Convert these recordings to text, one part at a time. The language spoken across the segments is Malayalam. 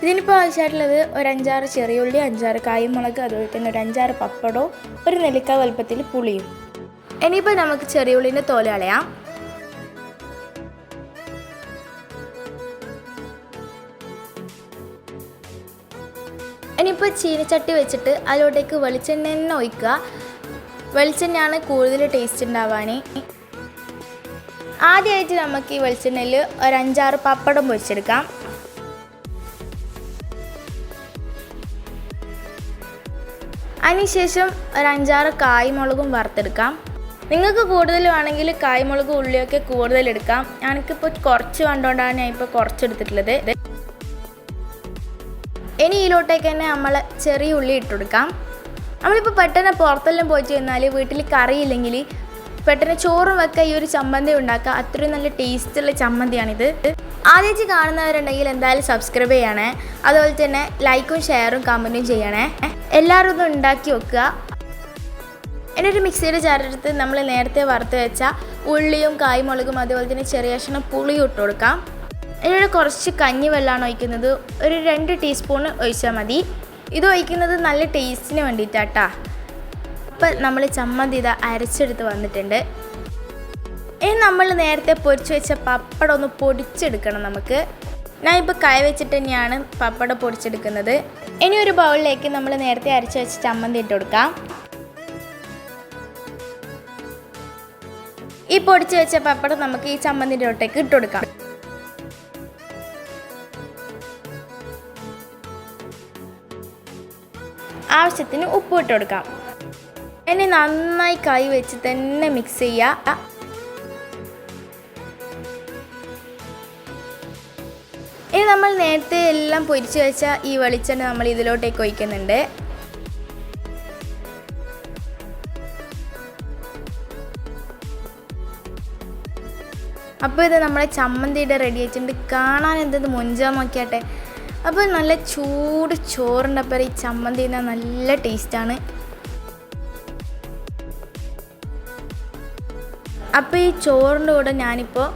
ഇതിനിപ്പോൾ ആവശ്യമായിട്ടുള്ളത് ഒരു അഞ്ചാറ് ചെറിയുള്ളി അഞ്ചാറ് കായ്മുളക് അതുപോലെ തന്നെ ഒരു അഞ്ചാറ് പപ്പടവും ഒരു നെല്ലിക്ക വലുപ്പത്തിൽ പുളിയും. ഇനിയിപ്പോൾ നമുക്ക് ചെറിയുള്ളിന്റെ തോല കളയാം. ഇനിയിപ്പോൾ ചീനച്ചട്ടി വെച്ചിട്ട് അതിലോട്ടേക്ക് വെളിച്ചെണ്ണ തന്നെ ഒഴിക്കുക. വെളിച്ചെണ്ണയാണ് കൂടുതൽ ടേസ്റ്റ് ഉണ്ടാവാൻ ആദ്യമായിട്ട് നമുക്ക് ഈ വെളിച്ചെണ്ണയിൽ ഒരു അഞ്ചാറ് പപ്പടം പൊരിച്ചെടുക്കാം. അതിനുശേഷം ഒരു അഞ്ചാറ് കായ്മുളകും വറുത്തെടുക്കാം. നിങ്ങൾക്ക് കൂടുതൽ വേണമെങ്കിൽ കായ്മുളകും ഉള്ളിയൊക്കെ കൂടുതൽ എടുക്കാം. ഞാനിപ്പോൾ കുറച്ച് കണ്ടുകൊണ്ടാണ് ഞാൻ ഇപ്പോൾ കുറച്ചെടുത്തിട്ടുള്ളത്. ഇനി ഇതിലോട്ടേക്ക് തന്നെ നമ്മൾ ചെറിയ ഉള്ളി ഇട്ടുകൊടുക്കാം നമ്മളിപ്പോൾ പെട്ടെന്ന് പുറത്തെല്ലാം പോയി കഴിഞ്ഞാൽ വീട്ടിൽ കറിയില്ലെങ്കിൽ പെട്ടെന്ന് ചോറും വെക്കുക ഈ ഒരു ചമ്മന്തി ഉണ്ടാക്കുക. അത്രയും നല്ല ടേസ്റ്റുള്ള ചമ്മന്തിയാണിത്. ആദ്യമായിട്ട് കാണുന്നവരുണ്ടെങ്കിൽ എന്തായാലും സബ്സ്ക്രൈബ് ചെയ്യണേ. അതുപോലെ തന്നെ ലൈക്കും ഷെയറും കമന്റും ചെയ്യണേ. എല്ലാവരും ഒന്ന് ഉണ്ടാക്കി വെക്കുക. എന്റെ ഒരു മിക്സിയുടെ ചാരെടുത്ത് നമ്മൾ നേരത്തെ വറുത്ത് വെച്ച ഉള്ളിയും കായ്മുളകും അതുപോലെ തന്നെ ചെറിയ കഷ്ണം പുളിയും ഇട്ട് കൊടുക്കാം. ഇതിലൂടെ കുറച്ച് കഞ്ഞി വെള്ളമാണ് ഒഴിക്കുന്നത്. ഒരു രണ്ട് ടീസ്പൂൺ ഒഴിച്ചാൽ മതി. ഇത് ഒഴിക്കുന്നത് നല്ല ടേസ്റ്റിന് വേണ്ടിയിട്ടാട്ടാ അപ്പം നമ്മൾ ചമ്മന്തി ഇത് അരച്ചെടുത്ത് വന്നിട്ടുണ്ട്. ഇനി നമ്മൾ നേരത്തെ പൊരിച്ചു വെച്ച പപ്പടം ഒന്ന് പൊടിച്ചെടുക്കണം നമുക്ക്. ഞാൻ ഇപ്പോൾ കൈ വെച്ചിട്ട് തന്നെയാണ് പപ്പടം പൊടിച്ചെടുക്കുന്നത്. ഇനി ഒരു ബൗളിലേക്ക് നമ്മൾ നേരത്തെ അരച്ച് വെച്ച ചമ്മന്തി ഇട്ട് കൊടുക്കാം. ഈ പൊടിച്ച് വെച്ച പപ്പടം നമുക്ക് ഈ ചമ്മന്തിന്റെ ഒട്ടേക്ക് ഇട്ട് കൊടുക്കാം. ആവശ്യത്തിന് ഉപ്പ് ഇട്ട് കൊടുക്കാം. ഇനി നന്നായി കൈ വെച്ച് തന്നെ മിക്സ് ചെയ്യുക. ഇനി നമ്മൾ നേരത്തെ എല്ലാം പൊരിച്ച് വെച്ച ഈ വെളിച്ചെണ്ണ നമ്മൾ ഇതിലോട്ടേക്ക് ഒഴിക്കുന്നുണ്ട്. അപ്പോൾ ഇത് നമ്മളെ ചമ്മന്തിയുടെ റെഡി ആയിട്ടുണ്ട്. കാണാൻ മൊഞ്ചാൻ നോക്കിയാട്ടെ. അപ്പോൾ നല്ല ചൂട് അപ്പം ഈ ചമ്മന്തി നല്ല ടേസ്റ്റാണ് അപ്പോൾ ഈ ചോറിന്റെ കൂടെ ഞാനിപ്പോൾ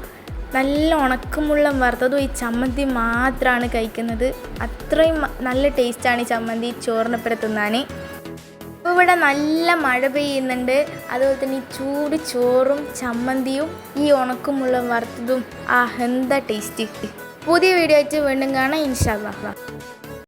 നല്ല ഉണക്കമുള്ള വറുത്തതും ഈ ചമ്മന്തി മാത്രമാണ് കഴിക്കുന്നത്. അത്രയും നല്ല ടേസ്റ്റാണ് ഈ ചമ്മന്തി ചോറിനപ്പുറം തിന്നാൻ ഇവിടെ നല്ല മഴ പെയ്യുന്നുണ്ട്. അതുപോലെ തന്നെ ഈ ചൂട് ചോറും ചമ്മന്തിയും ഈ ഉണക്കമുള്ള വറുത്തതും. ആ എന്താ ടേസ്റ്റ്. പുതിയ വീഡിയോ ആയിട്ട് വീണ്ടും കാണാം. ഇൻഷാല്ലാ